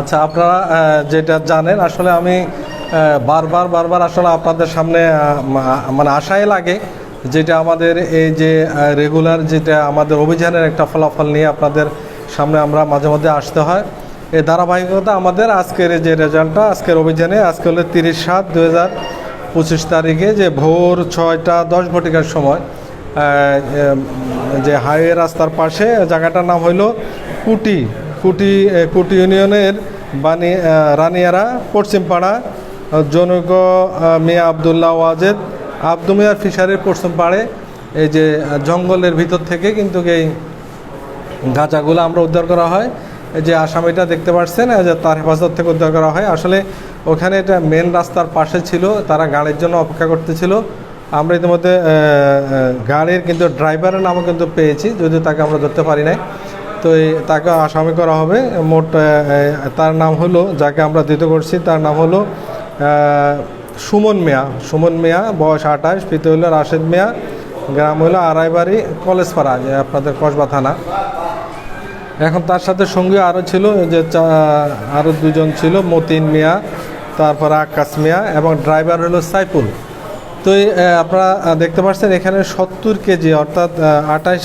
আচ্ছা আপনারা যেটা জানেন, আসলে আমি বারবার বারবার আসলে আপনাদের সামনে মানে আশাই লাগে যেটা আমাদের এই যে রেগুলার যেটা আমাদের অভিযানের একটা ফলাফল নিয়ে আপনাদের সামনে আমরা মাঝে মধ্যে আসতে হয়। এই ধারাবাহিকতা আমাদের আজকের যে রেজাল্টটা, আজকের অভিযানে, আজকে হলো তিরিশ সাত দু হাজার পঁচিশ তারিখে যে ভোর ছয়টা দশ ঘটিকার সময় যে হাইওয়ে রাস্তার পাশে, জায়গাটার নাম হইল কুটি কুটি কুটি ইউনিয়নের বানি রানিয়ারা, পশ্চিমপাড়া জনক মিয়া আবদুল্লাহ ওয়াজেদ আব্দু মিয়ার ফিশারির পশ্চিম পাড়ে এই যে জঙ্গলের ভিতর থেকে কিন্তু এই গাঁজাগুলো আমরা উদ্ধার করা হয়। এই যে আসামিটা দেখতে পাচ্ছেন তার হেফাজত থেকে উদ্ধার করা হয়। আসলে ওখানে এটা মেন রাস্তার পাশে ছিল, তারা গাড়ির জন্য অপেক্ষা করতেছিল। আমরা ইতিমধ্যে গাড়ির কিন্তু ড্রাইভারের নামও কিন্তু পেয়েছি, যদিও তাকে আমরা ধরতে পারি নাই। তো তাকে আসামি করা হবে। মোট তার নাম হলো, যাকে আমরা দিত করছি, তার নাম হলো সুমন মিয়া। সুমন মিয়া, বয়স আঠাশ, পিতে হলো রাশেদ মিয়া, গ্রাম হলো আড়াইবাড়ি, কলেজপাড়া যে আপনাদের কসবা থানা। এখন তার সাথে সঙ্গে আরও ছিল যে আরও দুজন ছিল, মতিন মিয়া, তারপর আকাশ মিয়া এবং ড্রাইভার হলো সাইফুল। তো আপনারা দেখতে পাচ্ছেন, এখানে সত্তর কেজি, অর্থাৎ আঠাশ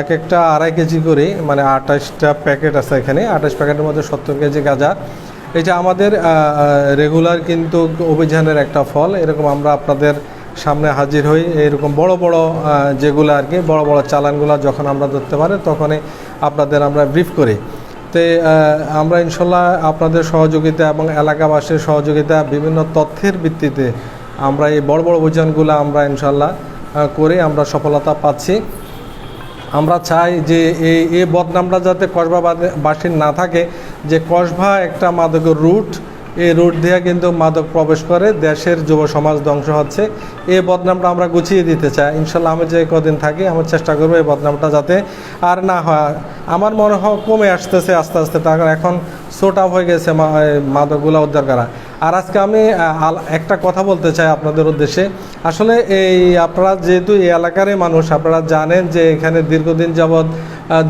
এক একটা আড়াই কেজি করে মানে আঠাশটা প্যাকেট আছে এখানে, আঠাশ প্যাকেটের মধ্যে সত্তর কেজি গাঁজা। এটা আমাদের রেগুলার কিন্তু অভিযানের একটা ফল, এরকম আমরা আপনাদের সামনে হাজির হই। এরকম বড় বড় যেগুলো আর কি, বড় বড় চালানগুলো যখন আমরা ধরতে পারি, তখনই আপনাদের আমরা ব্রিফ করি। তো আমরা ইনশাল্লাহ আপনাদের সহযোগিতা এবং এলাকাবাসীর সহযোগিতা, বিভিন্ন তথ্যের ভিত্তিতে আমরা এই বড় বড় অভিযানগুলো আমরা ইনশাল্লাহ করে আমরা সফলতা পাচ্ছি। আমরা চাই যে এই এই বদনামটা যাতে কসবা বাদে- বাসীর না থাকে, যে কসবা একটা মাদকের রুট, এই রুট দিয়ে কিন্তু মাদক প্রবেশ করে, দেশের যুব সমাজ ধ্বংস হচ্ছে। এই বদনামটা আমরা গুছিয়ে দিতে চাই। ইনশাল্লাহ আমি যে কদিন থাকি আমার চেষ্টা করব এই বদনামটা যাতে আর না হয়। আমার মনে হয় কমে আসতেছে আস্তে আস্তে, তার এখন সোট আপ হয়ে গেছে মাদকগুলো উদ্ধার করা। আর আজকে আমি একটা কথা বলতে চাই আপনাদের উদ্দেশ্যে। আসলে এই আপনারা যেহেতু এই এলাকারই মানুষ, আপনারা জানেন যে এখানে দীর্ঘদিন যাবৎ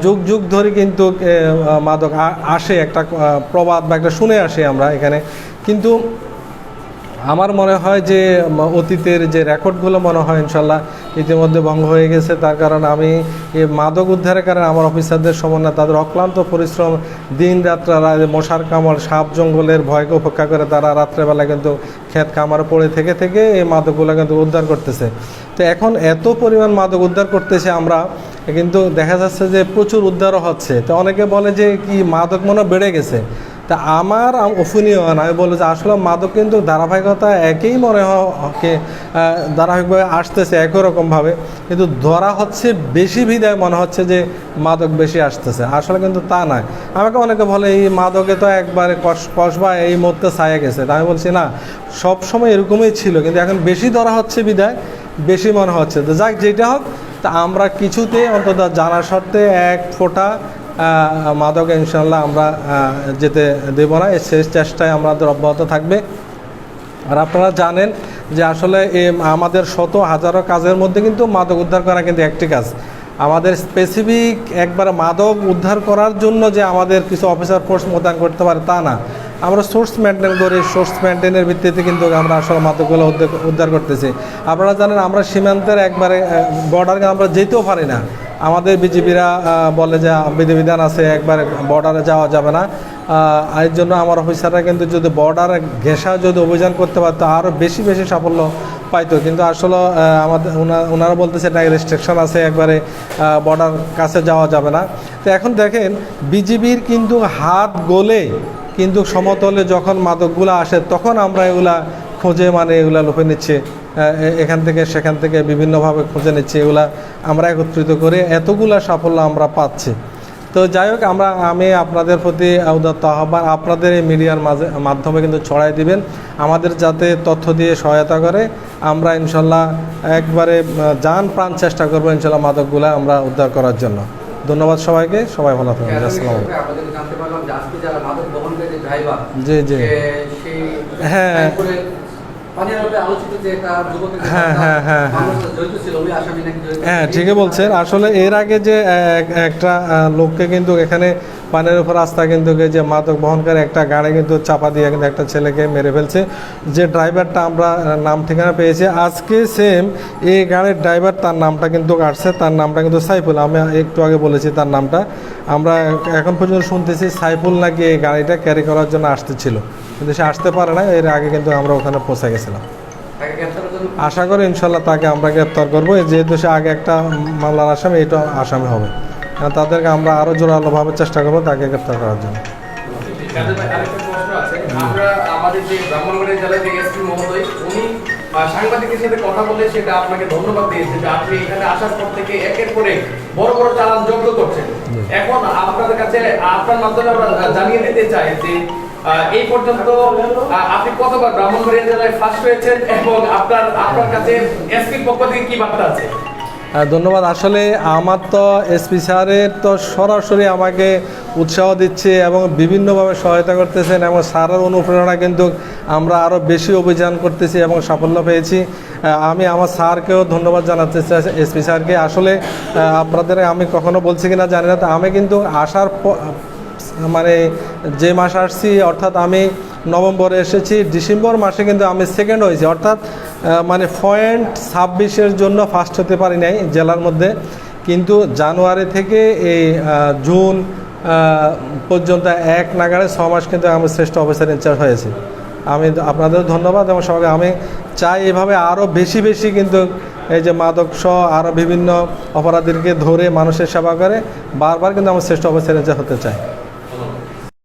যুগ যুগ ধরে কিন্তু মাদক আসে, একটা প্রবাদ বা একটা শুনে আসি আমরা এখানে। কিন্তু আমার মনে হয় যে অতীতের যে রেকর্ডগুলো মনে হয় ইনশাল্লাহ ইতিমধ্যে ভঙ্গ হয়ে গেছে। তার কারণ আমি মাদক উদ্ধারের কারণে আমার অফিসারদের সমন্বয় তাদের অক্লান্ত পরিশ্রম, দিন রাত্রারা মশার কামড়, সাপ জঙ্গলের ভয়কে উপেক্ষা করে তারা রাত্রেবেলা কিন্তু ক্ষেত কামার পড়ে থেকে থেকে এই মাদকগুলো কিন্তু উদ্ধার করতেছে। তো এখন এত পরিমাণ মাদক উদ্ধার করতেছে আমরা, কিন্তু দেখা যাচ্ছে যে প্রচুর উদ্ধারও হচ্ছে। তো অনেকে বলে যে কি মাদক মনে বেড়ে গেছে। তা আমার ওপিনিয়ন আমি বলব যে আসলে মাদক কিন্তু ধারাবাহিকতা একই মনে কে, আহ, ধারাবাহিকভাবে আসতেছে একই রকমভাবে। কিন্তু ধরা হচ্ছে বেশি বিদায় মনে হচ্ছে যে মাদক বেশি আসতেছে। আসলে কিন্তু তা নয়। আমাকে অনেকে বলে এই মাদকে তো একবারে কষ কসবা এই মুহূর্তে ছায়া গেছে। তা আমি বলছি না সব সময় এরকমই ছিল কিন্তু এখন বেশি ধরা হচ্ছে বিদায় বেশি মনে হচ্ছে। তো যাক যেটা হোক তা আমরা কিছুতে অন্তত জানার শর্তে এক ফোঁটা মাদক ইনশাল্লাহ আমরা যেতে দেব না। এই শেষ চেষ্টায় আমাদের অব্যাহত থাকবে। আর আপনারা জানেন যে আসলে আমাদের শত হাজারো কাজের মধ্যে কিন্তু মাদক উদ্ধার করা কিন্তু একটি কাজ। আমাদের স্পেসিফিক একবার মাদক উদ্ধার করার জন্য যে আমাদের কিছু অফিসার ফোর্স মোতায়েন করতে পারে তা না। আমরা সোর্স মেনটেন করি সোর্স মেনটেনের ভিত্তিতে কিন্তু আমরা আসলে মাদকগুলো উদ্ধার করতেছি। আপনারা জানেন আমরা সীমান্তের একবারে বর্ডারকে আমরা যেতেও পারি না। আমাদের বিজেপিরা বলে যে বিধিবিধান আছে, একবার বর্ডারে যাওয়া যাবে না। এর জন্য আমার অফিসাররা কিন্তু যদি বর্ডার ঘেঁষা যদি অভিযান করতে পারতো আরও বেশি বেশি সাফল্য পাইতো। কিন্তু আসলে আমাদের ওনা- ওনারা বলতেছে এটা রেস্ট্রিকশন আছে, একবারে বর্ডার কাছে যাওয়া যাবে না। তো এখন দেখেন বিজিবির কিন্তু হাত গলে কিন্তু সমতলে যখন মাদকগুলো আসে, তখন আমরা এগুলা খোঁজে মানে এগুলা লুপে নিচ্ছে। এখান থেকে সেখান থেকে বিভিন্নভাবে খুঁজে নিচ্ছি। এগুলা আমরা একত্রিত করে এতগুলা সাফল্য আমরা পাচ্ছি। তো যাই হোক আমরা আমি আপনাদের প্রতি উদাত্ত আহ্বান আপনাদের এই মিডিয়ার মাঝে মাধ্যমে কিন্তু ছড়াই দিবেন। আমাদের যাতে তথ্য দিয়ে সহায়তা করে আমরা ইনশাল্লাহ একবারে যান প্রাণ চেষ্টা করব ইনশাল্লাহ মাদকগুলা আমরা উদ্ধার করার জন্য। ধন্যবাদ সবাইকে সবাই ভালো থাকবেন আসসালামু আলাইকুম। আমাদের জানতে পারলাম যে আজকে যারা মাদক বহনকারী যে ড্রাইভার জি জি। হ্যাঁ। হ্যাঁ, হ্যাঁ, হ্যাঁ, হ্যাঁ। হ্যাঁ ঠিকই বলছেন। আসলে এর আগে যে এক- একটা লোককে কিন্তু এখানে পানের উপর রাস্তা কিন্তু যে মাদক বহনকারী একটা গাড়ি কিন্তু চাপা দিয়ে কিন্তু একটা ছেলেকে মেরে ফেলছে। যে ড্রাইভারটা আমরা নাম ঠিকানা পেয়েছি। আজকে সেম এই গাড়ির ড্রাইভার তার নামটা কিন্তু কাটছে তার নামটা কিন্তু সাইফুল। আমি একটু আগে বলেছি তার নামটা। আমরা এখন পর্যন্ত শুনতেছি সাইফুল নাকি এই গাড়িটা ক্যারি করার জন্য আসতেছিল। কিন্তু সে আসতে পারে না এর আগে কিন্তু আমরা ওখানে পৌঁছে গেছিলাম। আশা করি ইনশাল্লাহ তাকে আমরা গ্রেপ্তার করব। যেহেতু সে আগে একটা মামলার আসামি এটা আসামি হবে। আর তাদেরকে আমরা আরও জোরালোভাবে চেষ্টা করব তাকে গ্রেপ্তার করার জন্য। কাদের ভাই, আরেকটা প্রশ্ন আছে। আমরা আমাদের যে ব্রাহ্মণবাড়িয়া জেলার যে এসপি মহোদয় উনি সাংবাদিকের সাথে কথা বলে সেটা আপনাকে ধন্যবাদ দিয়েছে যে আপনি এখানে আসার পর থেকে একের পরে বড় বড় চালান জব্দ করছেন। এখন আপনাদের কাছে আপনার মাধ্যমে আমরা জানিয়ে দিতে চাই যে এই পর্যন্ত আপনি কতবার ব্রাহ্মণবাড়িয়া জেলায় ফার্স্ট হয়েছেন এবং আপনার আপনার কাছে এসপির পক্ষ থেকে কি বার্তা আছে? ধন্যবাদ। আসলে আমার তো এসপি স্যারের তো সরাসরি আমাকে উৎসাহ দিচ্ছে এবং বিভিন্নভাবে সহায়তা করতেছেন এবং স্যারের অনুপ্রেরণা কিন্তু আমরা আরও বেশি অভিযান করতেছি এবং সাফল্য পেয়েছি। আমি আমার স্যারকেও ধন্যবাদ জানাতে চাই এসপি স্যারকে। আসলে আপনাদের আমি কখনো বলছি কিনা জানি না আমি কিন্তু আসার মানে যে মাস আসছি, অর্থাৎ আমি নভেম্বরে এসেছি, ডিসেম্বর মাসে কিন্তু আমি সেকেন্ড হয়েছি। অর্থাৎ মানে পয়েন্ট ছাব্বিশের জন্য ফার্স্ট হতে পারি নাই জেলার মধ্যে। কিন্তু জানুয়ারি থেকে এই জুন পর্যন্ত এক নাগারে ছ মাস কিন্তু আমি শ্রেষ্ঠ অফিসার ইনচার্জ হয়েছি। আমি আপনাদের ধন্যবাদ এবং সবাইকে আমি চাই এভাবে আরও বেশি বেশি কিন্তু এই যে মাদক সহ আরও বিভিন্ন অপরাধীকে ধরে মানুষের সেবা করে, বারবার কিন্তু আমার শ্রেষ্ঠ অফিসার ইনচার্জ হতে চাই।